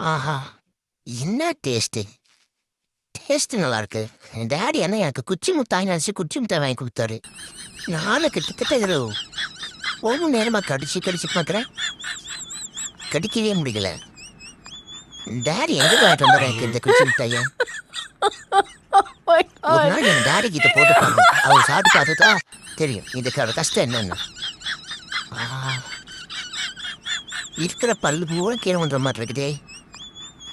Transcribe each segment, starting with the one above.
ஆஹா. என்ன taste taste நல்லா இருக்கு என் டேடி என்ன எனக்கு குச்சி முத்தாய் நினச்சி குச்சி முத்தாய் வாங்கி கொடுத்தாரு. நானும் கிட்டத்தட்ட இதில் ஒரு நேரமாக கடிச்சு கடிச்சு பார்க்குறேன். கடிக்கவே முடியல. டேடி எங்கே வாங்கிட்டு வந்தாரு எனக்கு இந்த குச்சி முட்டாயை ஒரு நாள் என் டேடி கிட்ட போட்டு அவர் சாப்பிட்டு பார்த்துட்டா தெரியும். இதுக்கான கஷ்டம் என்னன்னு. இருக்கிற பல்லு பூரா கீழே வந்துடுற மாதிரி இருக்குதே.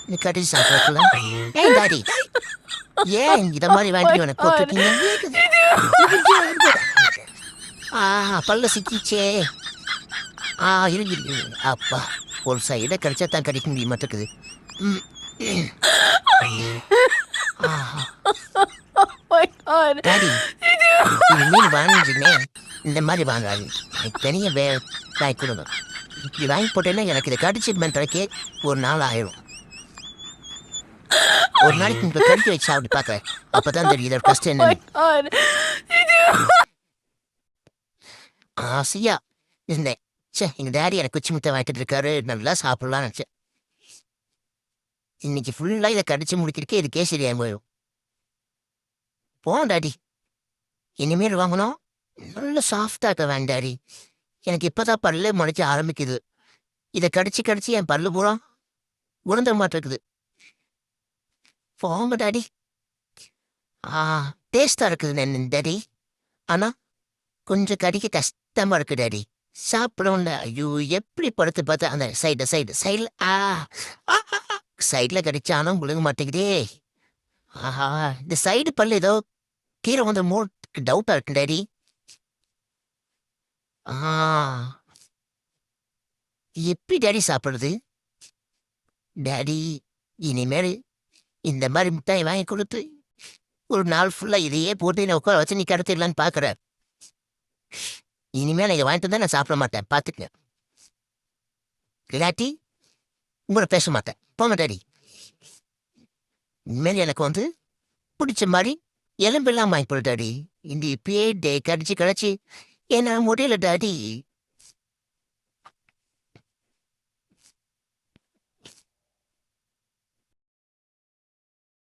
இது கடிச்சு சாப்பிடலாம் ஏன் டாடி ஏன் இத மாதிரி வாங்கி எனக்கு போட்டுருக்கீங்க ஆ பல்ல சிக்கிச்சே ஆ இருக்கு இருக்கு. அப்பா ஒரு சைடை கடிச்சா தான் கடிக்க முடிய மாட்டேங்குது ம், ம். ஆஹா my god. டாடி இனிமேல் வாங்கிச்சுங்க இந்த மாதிரி வாங்காது தனியாக வே வாங்கி கொடுங்க இப்படி வாங்கி போட்டேன்னா எனக்கு இதை கடிச்சு பண்ணுறக்கே ஒரு நாள் ஆயிரும் ஒரு நாளைக்கு உங்களை கடிச்சு வச்சு சாப்பிட்டு பார்க்குறேன். அப்போ தான் தெரியும் இதோட கஷ்டம் Oh என்ன god. ஆசையா. இருந்தேன் சே எங்கள் டேடி எனக்கு குச்சி முட்டை வாங்கிட்டு இருக்காரு. நல்லா சாப்பிடலாம்னு நினச்சேன். இன்னைக்கு ஃபுல்லாக இதை கடிச்சு முடிக்கிறதுக்கே இதுக்கே சரியாக போயிடும். போம் டாடி இனிமேல் வாங்கணும். நல்ல சாஃப்டாக இருக்க வேண்டாம் டாடி எனக்கு இப்போதான் பல்லு முளைக்க ஆரம்பிக்குது. இதை கடிச்சு கடிச்சு என் பல்லு பூரா உணர்ந்த மாட்டிருக்குது போங்க டாடி ஆ டேஸ்டாக இருக்குது நான் டாடி ஆனால் கொஞ்சம் கடிக்க கஷ்டமா இருக்கு டாடி சாப்பிடணும்ல ஐயோ எப்படி படுத்து பார்த்தா அந்த சைடு சைடு சைடில் ஆ சைடில் கடிச்சாலும் விழுங்க மாட்டேங்குதே ஆஹா இந்த சைடு பல்லு ஏதோ கீரை வந்து மோட் டவுட்டா இருக்கு டாடி ஆ எப்படி டாடி சாப்பிடுறது டாடி இனிமேல் இந்த மாதிரி மிட்டாய் வாங்கி கொடுத்து ஒரு நாள் ஃபுல்லா இதையே போட்டு நான் உட்கார வச்சு நீ கடத்திடலான்னு பார்க்குற இனிமேல் நான் இதை வாங்கிட்டு வந்தா நான் சாப்பிட மாட்டேன். பார்த்துக்கங்க இல்லாட்டி உங்களை பேச மாட்டேன். போங்க மாட்டாடி இனிமேல் எனக்கு வந்து பிடிச்ச மாதிரி எலும்பெல்லாம் வாங்கி போடு டாடி. இந்த இப்பயே டே கடிச்சு கடிச்சு. என்ன முடியல டாடி